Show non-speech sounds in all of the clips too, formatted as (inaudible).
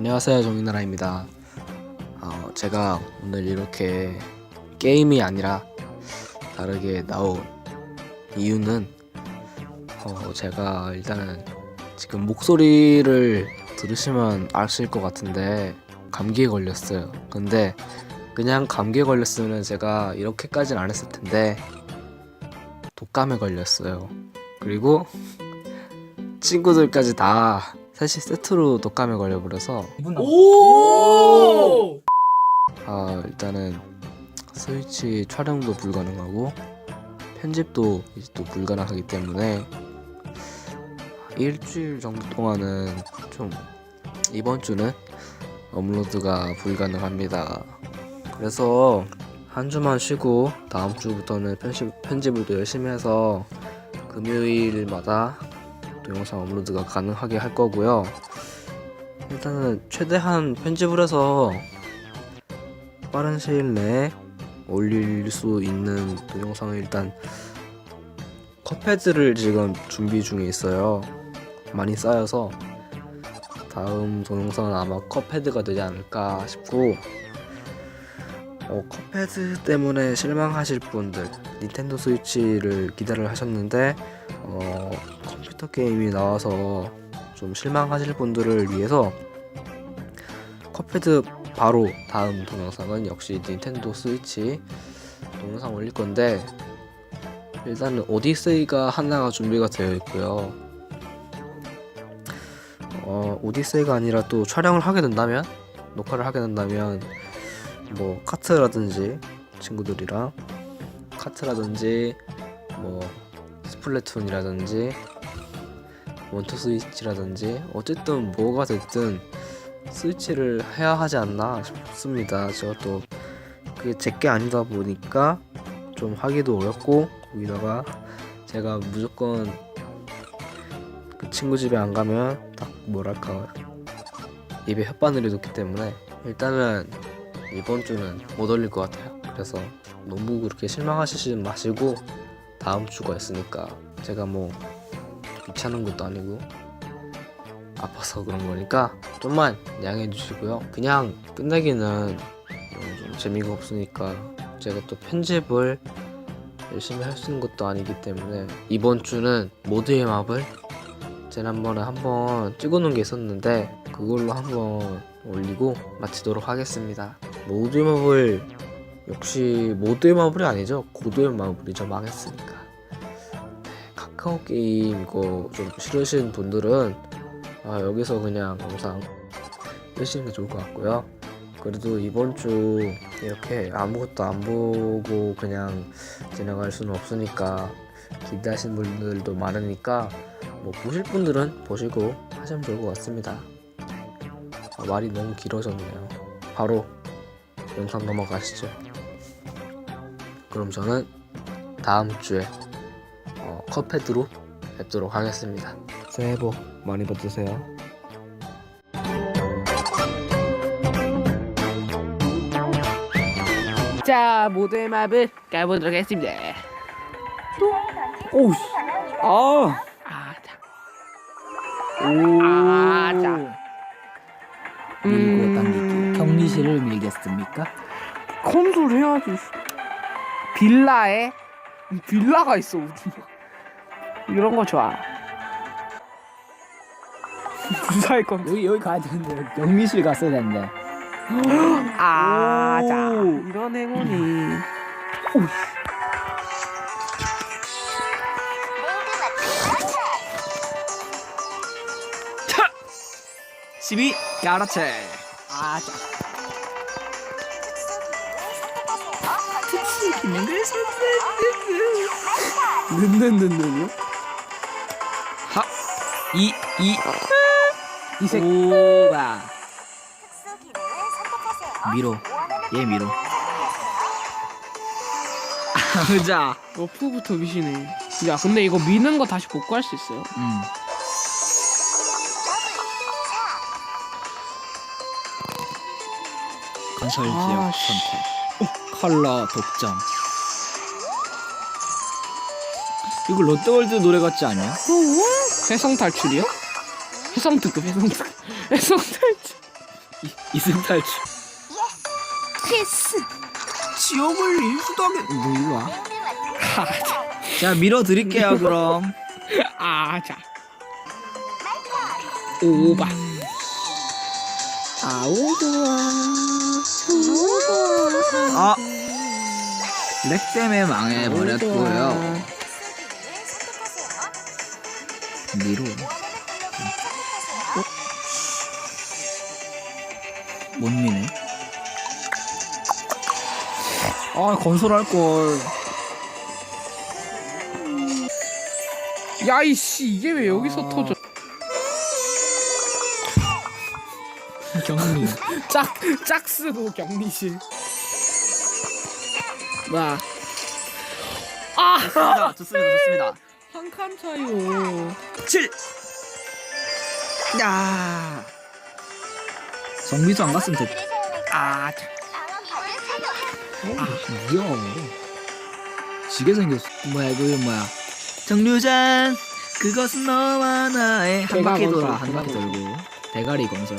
안녕하세요 정인나라입니다. 어, 제가 오늘 이렇게 게임이 아니라 다르게 나온 이유는 어, 제가 일단은 지금 목소리를 들으시면 아실 것 같은데 감기에 걸렸어요. 근데 그냥 감기에 걸렸으면 제가 이렇게까지는 안 했을 텐데 독감에 걸렸어요. 그리고 친구들까지 다 사실 세트로 독감에 걸려버려서 오! 아 일단은 스위치 촬영도 불가능하고 편집도 이제 또 불가능하기 때문에 일주일 정도 동안은 좀 이번 주는 업로드가 불가능합니다. 그래서 한 주만 쉬고 다음 주부터는 편집 편집을 또 열심히 해서 금요일마다 또 영상 업로드가 가능하게 할 거고요. 일단은 최대한 편집을 해서 빠른 시일 내에 올릴 수 있는 동영상을 일단 컷패드를 지금 준비 중에 있어요. 많이 쌓여서 다음 동영상은 아마 컷패드가 되지 않을까 싶고 어, 컷패드 때문에 실망하실 분들 닌텐도 스위치를 기대를 하셨는데 어, 컴퓨터 게임이 나와서 좀 실망하실 분들을 위해서 컷패드 바로 다음 동영상은 역시 닌텐도 스위치 동영상 올릴 건데 일단은 오디세이가 하나가 준비가 되어 있고요. 어, 오디세이가 아니라 또 촬영을 하게 된다면 녹화를 하게 된다면 뭐 카트라든지 친구들이랑 카트라든지 뭐 스플래툰이라든지 원투 스위치라든지 어쨌든 뭐가 됐든 스위치를 해야 하지 않나 싶습니다. 제가 또 그게 제게 아니다 보니까 좀 하기도 어렵고 거기다가 제가 무조건 그 친구 집에 안 가면 딱 뭐랄까 입에 혓바늘이 돋기 때문에 일단은 이번 주는 못 올릴 것 같아요. 그래서 너무 그렇게 실망하시지 마시고 다음 주가 있으니까 제가 뭐 귀찮은 것도 아니고 아파서 그런 거니까 좀만 양해해 주시고요. 그냥 끝내기는 좀 재미가 없으니까 제가 또 편집을 열심히 할 수 있는 것도 아니기 때문에 이번 주는 모두의 맵을 지난번에 한번 찍어놓은 게 있었는데 그걸로 한번 올리고 마치도록 하겠습니다. 모두의 맵을 역시 모두의 마블이 아니죠. 고도의 마블이죠 망했으니까. 네, 카카오 게임 이거 좀 싫으신 분들은 아, 여기서 그냥 영상 끄시는 게 좋을 것 같고요. 그래도 이번 주 이렇게 아무것도 안 보고 그냥 지나갈 수는 없으니까 기대하시는 분들도 많으니까 뭐 보실 분들은 보시고 하시면 좋을 것 같습니다. 아, 말이 너무 길어졌네요. 바로 영상 넘어가시죠 그럼 저는 다음 주에 어, 컵패드로 뵙도록 하겠습니다. 새해 복 많이 받으세요. 자, 모두의 맵을 까보도록 하겠습니다. 오, 씨. 아, 아, 자. 오. 아, 자. 밀고 음. 당기기. 격리실을 밀겠습니까? 콘솔 해야지. 빌라에 빌라가 있어 우리. 이런 거 좋아. (laughs) 주사할 건. 여기 여기 가야 되는데 격리실 갔어야 되는데. (gasps) 아, 오. 자. 이런 행운이. 차! 12 야라체. 아, 자. 는는는는요? 하, 이, 이, 이색. 오바. 미로. 얘 미로. 의자. 러프부터 미시네. 야, 근데 이거 미는 거 다시 복구할 수 있어요? 음. 건설 지역 아, 씨. 선택. 컬러 독점. 이거 롯데월드 노래 같지 않냐? 해성 탈출이요? 해성 특급, 해성 특급, (laughs) 해성 탈출. 이승 탈출. 필수. 지옥을. 뭐 이거야? (laughs) 아, 자. 자 밀어 드릴게요 그럼. 아, 자. 오바. 아우 좋아. 아우 좋아. 아. 렉 때문에 망해버렸고요. 미로. 어? 못 미네. 아 건설할 걸. 야 이씨 이게 왜 여기서 아. 터져? 경리. (laughs) 짝 짝스도 격리실. 와. 아, 좋습니다. 좋습니다. 좋습니다. 한 칸 차이요. 7. 야. 정비소 안 갔으면 됐. 아, 자. 아, 뭐야? 지게 생겼어. 뭐야 이거 뭐야? 정류장 그것은 너와 나의 한 바퀴 돌아 한 바퀴 돌고 대가리 건설.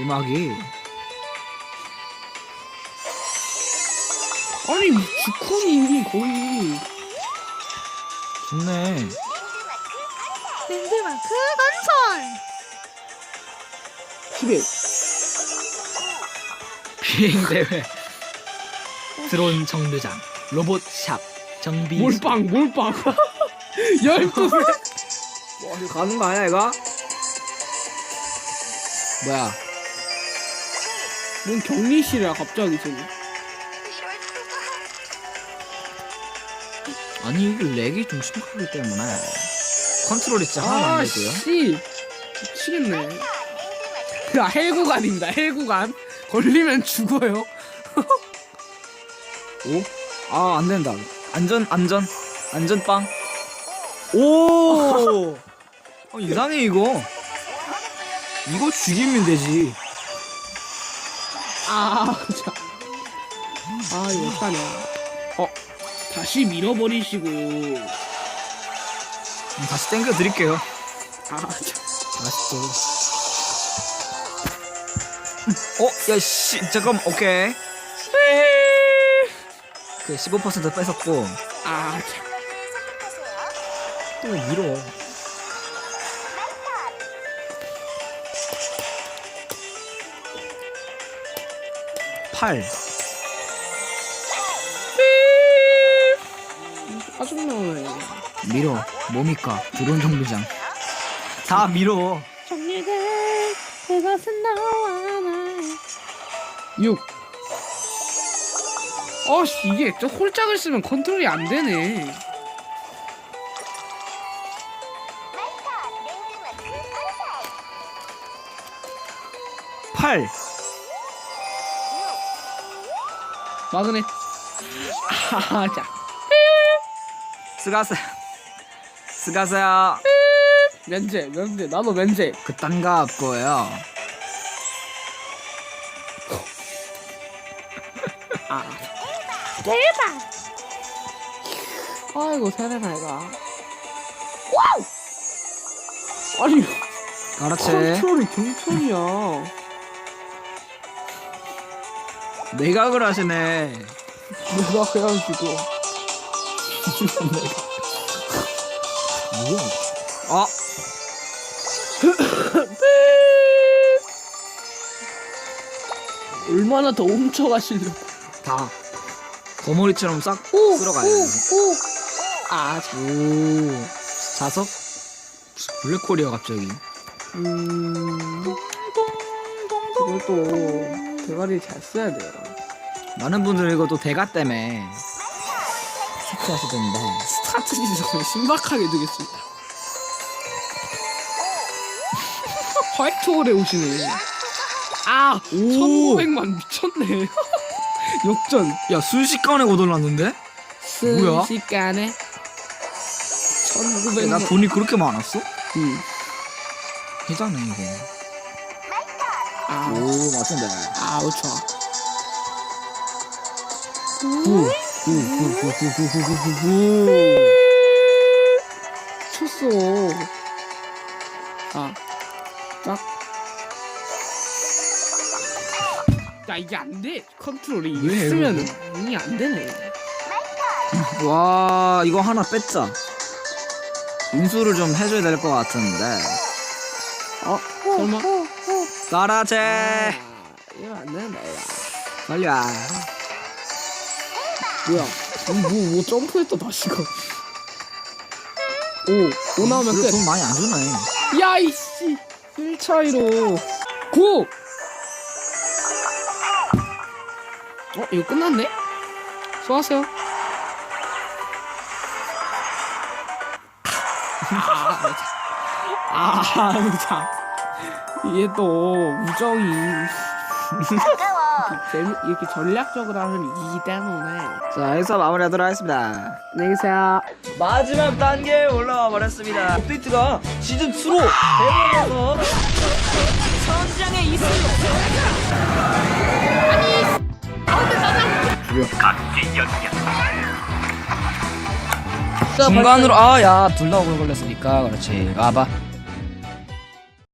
음악이 아니 주콘이 거의 좋네. 랜드마크 건설. 집에 비행 대회 드론 정류장 로봇 샵 정비 몰빵 몰빵 (laughs) 열두 이거 (laughs) 가는 거 아니야 이거? 뭐야? 뭔 격리실이야 갑자기 저기. 아니 이게 렉이 좀 심각하기 때문에 컨트롤이 진짜 하나도 안 되고요. 씨 미치겠네. 야 헬구간입니다 헬구간 걸리면 죽어요. 오? 아, 안 된다. 안전, 안전, 안전빵. 오! (laughs) 어, 이상해, 이거. 이거 죽이면 되지. 아, 자. 아, 이거 어떡하냐. 어, 다시 밀어버리시고. 음, 다시 땡겨 드릴게요. 아, 자. 맛있죠. 어, 야, 씨, 잠깐만, 오케이. 그, 15% 뺏었고, 아, 자. 또 밀어. 팔. 짜증나네. 밀어. 뭡니까? 드론 정류장. 다 밀어. 정리가 그것은 너와 나의 6. 어씨, 이게 저 홀짝을 쓰면 컨트롤이 안 되네. 팔. 마그넷. 아, 자. 스가세. 스가세요. 면제, 면제. 나도 면제. 그딴가 없고요. 아, 대박. 아이고, 세레나 이가. 와우! 아니, 그렇지. 컨트롤이 경천이야. 내각을 하시네. 내가 해가지고. 뭐야? 어? 얼마나 더 훔쳐가시려고. 다. 거머리처럼 싹 오, 쓸어가야 돼. 오, 오. 아, 자. 오. 자석? 블랙홀이야, 갑자기. 음. 이걸 또 대가리 잘 써야 돼요. 많은 분들은 이거 또 대가 때문에 스트하시던데. 스타트 지점을 신박하게 두겠습니다. 화이트 홀에 오시네. 아, 오. 1500만 미쳤네. (laughs) 역전. 야, 순식간에? 뭐야? 순식간에 1900만. 나 돈이 그렇게 많았어? 응. 해자네, 이거. 아. 오, 맞습니다. 아우, 좋아. 후, 후, 후, 후, 후, 후, 후, 후, 후, 후. 쳤어. 아, 딱. 야, 이게 안 돼. 컨트롤이 왜, 있으면 이게 안 되네. 와, 이거 하나 뺐자. 인수를 좀 해줘야 될 것 같은데. 어? 설마? 가라제 아, 이거 안 된다. 야. 빨리 와 뭐야? 뭐, 뭐 점프했다 다시 가. 오, 오 나오면 끝. 돈 많이 안 주네 야 이씨 1 차이로 9 어 이거 끝났네 수고하세요 아 진짜 이게 또 우정이. 재미 이렇게 전략적으로 하면 이기기 때문에. 자 여기서 마무리하도록 하겠습니다. 안녕히 계세요. 마지막 단계에 올라와 버렸습니다. 업데이트가 시즌2로 대박나서 선장의 이슬 자, 중간으로 아 야 둘 다 오글 걸렸으니까. 그렇지. 와봐